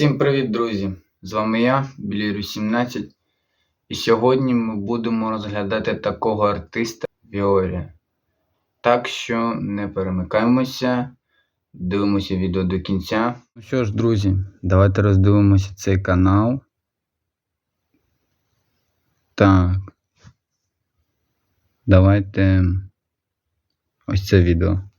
Всім привіт, друзі! З вами я, Білірю 17, і сьогодні ми будемо розглядати такого артиста Віорія. Так що не перемикаємося, дивимося відео до кінця. Ну що ж, друзі, давайте роздивимося цей канал. Так. Давайте ось це відео.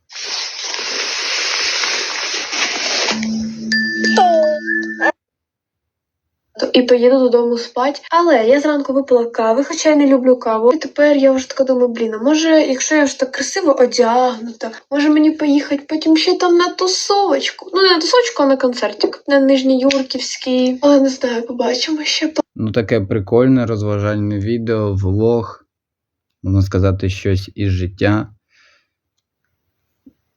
І поїду додому спати. Але я зранку випила кави, хоча я не люблю каву. І тепер я вже така думаю, блін, а може, якщо я ж так красиво одягнута, може мені поїхати потім ще там на тусовочку. Ну, не на тусовочку, а на концертик. На Нижньоюрківський. Але не знаю, побачимо ще. Ну, таке прикольне розважальне відео, влог, можна сказати, щось із життя.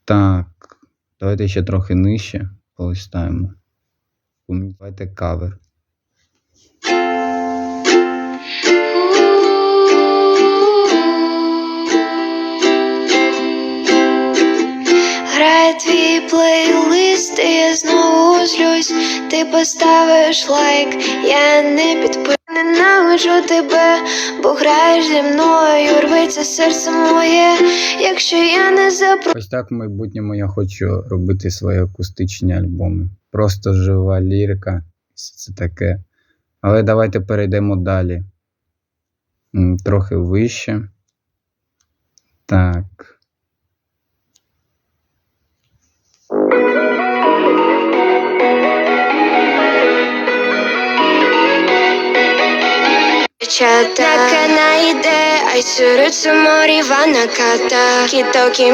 Так, давайте ще трохи нижче полистаємо. Давайте кавер. Поставиш лайк, я не підпишу. Ненавиджу тебе, бо граєш зі мною, рветься серце моє, якщо я не запро. Ось так в майбутньому я хочу робити свої акустичні альбоми. Просто жива лірика, це таке. Але давайте перейдемо далі. Трохи вище. Так.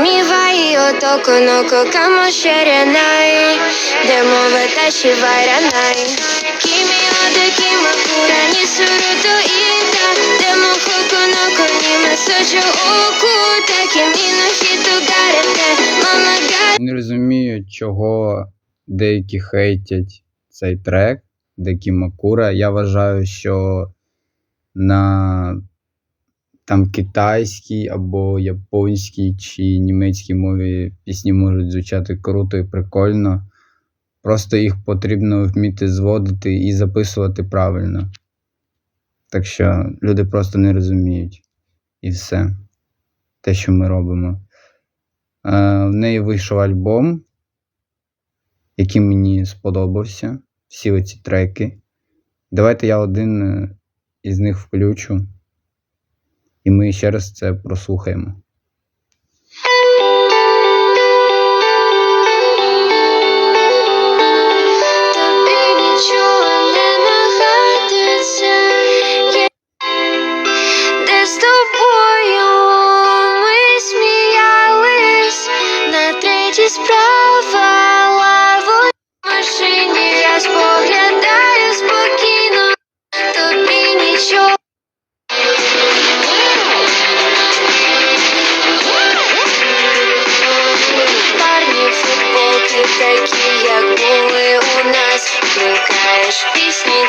Miwa i otoko no ko kamo shirenai Demo watashi wa iranai Kimi wa dekimakura ni suru to ita Demo koko no ko ni masajo oku Takimi no hito garete Mama ga Не розумію, чого деякі хейтять цей трек, деякі Макура. Я вважаю, що на там китайській або японській чи німецькій мові пісні можуть звучати круто і прикольно. Просто їх потрібно вміти зводити і записувати правильно. Так що люди просто не розуміють. І все. Те, що ми робимо. Е, В неї вийшов альбом, який мені сподобався. Всі оці треки. Давайте я один е, із них включу. І ми ще раз це прослухаємо.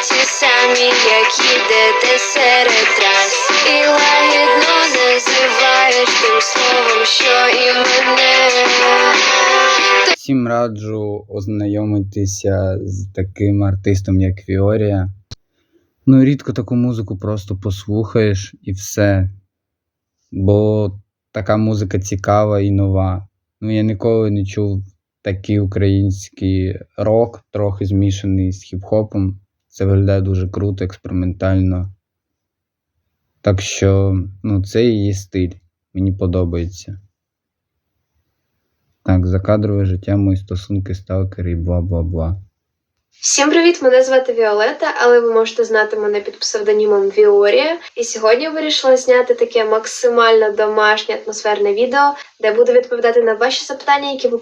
Ті самі, як ідете серед трас. І лагідно називаєш тим словом, що і мене. Всім раджу ознайомитися з таким артистом, як Фіорія. Ну, рідко таку музику просто послухаєш і все. Бо така музика цікава і нова. Ну, я ніколи не чув такий український рок, трохи змішаний з хіп-хопом. Це виглядає дуже круто, експериментально. Так що, ну, це її стиль. Мені подобається. Так, закадрове життя, мої стосунки, сталкери і бла-бла-бла. Всім привіт! Мене звати Віолета, але ви можете знати мене під псевдонімом Віорія. І сьогодні я вирішила зняти таке максимально домашнє атмосферне відео, де буду відповідати на ваші запитання, які ви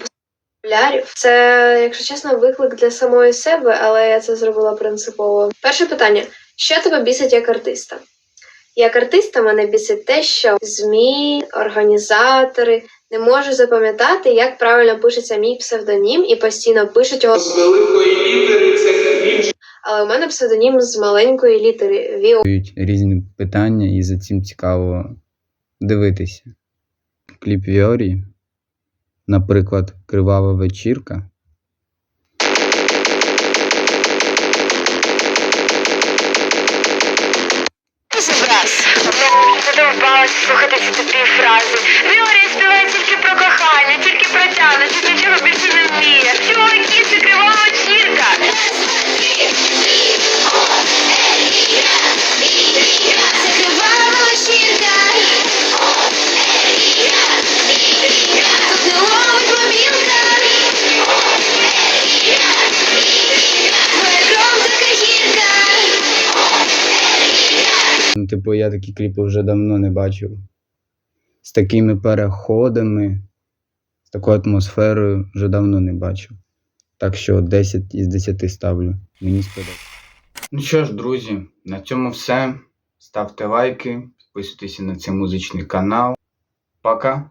популярів. Це, якщо чесно, виклик для самої себе, але я це зробила принципово. Перше питання: що тебе бісить як артиста? Як артиста мене бісить те, що ЗМІ, організатори не можуть запам'ятати, як правильно пишеться мій псевдонім, і постійно пишуть його З великої літери це але у мене псевдонім з маленької літери Віо. Різні питання, і за цим цікаво дивитися. Кліп Віорі, наприклад, Кривава вечірка. Типу, я такі кліпи вже давно не бачив. З такими переходами, з такою атмосферою вже давно не бачив. Так що 10 із 10 ставлю. Мені сподобається. Ну що ж, друзі, на цьому все. Ставте лайки, підписуйтесь на цей музичний канал. Пока!